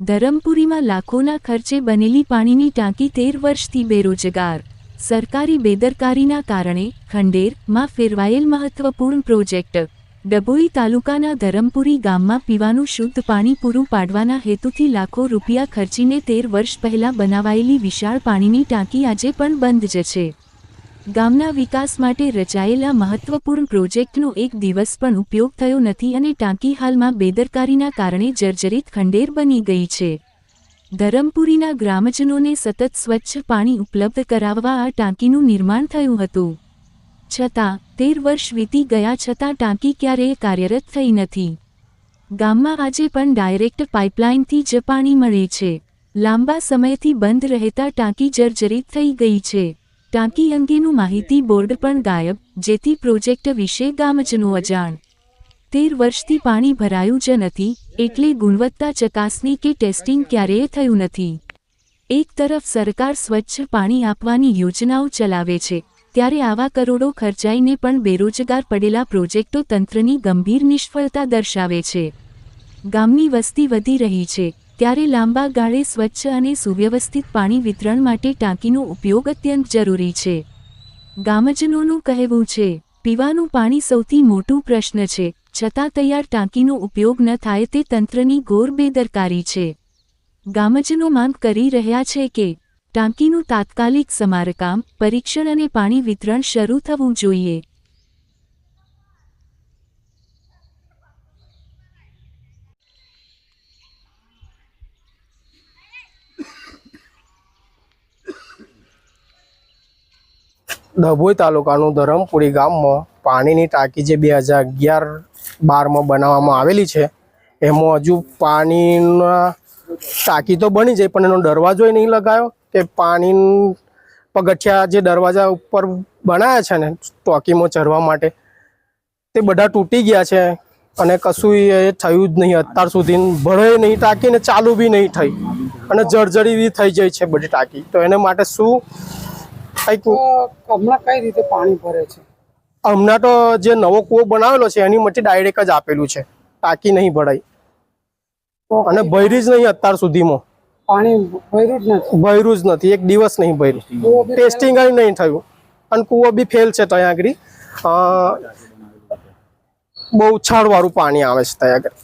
ધરમપુરીમાં લાખોના ખર્ચે બનેલી પાણીની ટાંકી તેર વર્ષથી બેરોજગાર. સરકારી બેદરકારીના કારણે ખંડેરમાં ફેરવાયેલ મહત્વપૂર્ણ પ્રોજેક્ટ. ડભોઈ તાલુકાના ધરમપુરી ગામમાં પીવાનું શુદ્ધ પાણી પૂરું પાડવાના હેતુથી લાખો રૂપિયા ખર્ચીને તેર વર્ષ પહેલા બનાવાયેલી વિશાળ પાણીની ટાંકી આજે પણ બંધ જ છે. ગામના વિકાસ માટે રચાયેલા મહત્વપૂર્ણ પ્રોજેક્ટનો એક દિવસ પણ ઉપયોગ થયો નથી અને ટાંકી હાલમાં બેદરકારીના કારણે જર્જરિત ખંડેર બની ગઈ છે. ધરમપુરીના ગ્રામજનોને સતત સ્વચ્છ પાણી ઉપલબ્ધ કરાવવા આ ટાંકીનું નિર્માણ થયું હતું. છતાં, તેર વર્ષ વીતી ગયા છતાં ટાંકી ક્યારેય કાર્યરત થઈ નથી. ગામમાં આજે પણ ડાયરેક્ટ પાઇપલાઇનથી જ પાણી મળે છે. લાંબા સમયથી બંધ રહેતા ટાંકી જર્જરિત થઈ ગઈ છે. ટાંકી અંગેનું માહિતી બોર્ડ પણ ગાયબ, જેથી પ્રોજેક્ટ વિશે ગામજનો અજાણ. તેર વર્ષથી પાણી ભરાયું જ નથી, એટલે ગુણવત્તા ચકાસણી કે ટેસ્ટિંગ ક્યારેય થયું નથી. એક તરફ સરકાર સ્વચ્છ પાણી આપવાની યોજનાઓ ચલાવે છે, ત્યારે આવા કરોડો ખર્ચાઈને પણ બેરોજગાર પડેલા પ્રોજેક્ટો તંત્રની ગંભીર નિષ્ફળતા દર્શાવે છે. ગામની વસ્તી વધી રહી છે ત્યારે લાંબા ગાળે સ્વચ્છ અને સુવ્યવસ્થિત પાણી વિતરણ માટે ટાંકીનો ઉપયોગ અત્યંત જરૂરી છે. ગામજનોનું કહેવું છે, પીવાનું પાણી સૌથી મોટું પ્રશ્ન છે, છતાં તૈયાર ટાંકીનો ઉપયોગ ન થાય તે તંત્રની ઘોર બેદરકારી છે. ગામજનો માંગ કરી રહ્યા છે કે, ટાંકીનું તાત્કાલિક સમારકામ, પરીક્ષણ અને પાણી વિતરણ શરૂ થવું જોઈએ. ડભોઈ તાલુકાનું ધરમપુરી ગામમાં પાણીની ટાંકી જે બે હજાર અગિયાર બારમાં બનાવવામાં આવેલી છે, એમાં હજુ પાણીના ટાંકી તો બની જાય, પણ એનો દરવાજો નહીં લગાવ્યો કે પાણી પગથિયા જે દરવાજા ઉપર બનાવ્યા છે ને ટાંકીમાં ચરવા માટે, તે બધા તૂટી ગયા છે અને કશું એ થયું જ નહીં. અત્યાર સુધી ભરાય નહીં ટાંકી ને ચાલુ બી નહીં થઈ અને જર્જરી બી થઈ જાય છે બધી ટાંકી. તો એને માટે શું હમણાં કઈ રીતે પાણી ભરે છે? હમણાં તો જે નવો કૂવો બનાવેલો છે એની માટે ડાયરેક્ટ જ આપેલું છે. ટાંકી નહીં ભરાઈ અને ભર્યું જ નહીં અત્યાર સુધીમાં. પાણી ભર્યું જ નથી? ભર્યું જ નથી. એક દિવસ નહીં ભર્યું. ટેસ્ટિંગ નહીં થયું. અને કૂવો બી ફેલ છે ત્યાં આગળ. બહુ વાળું પાણી આવે છે ત્યાં આગળ.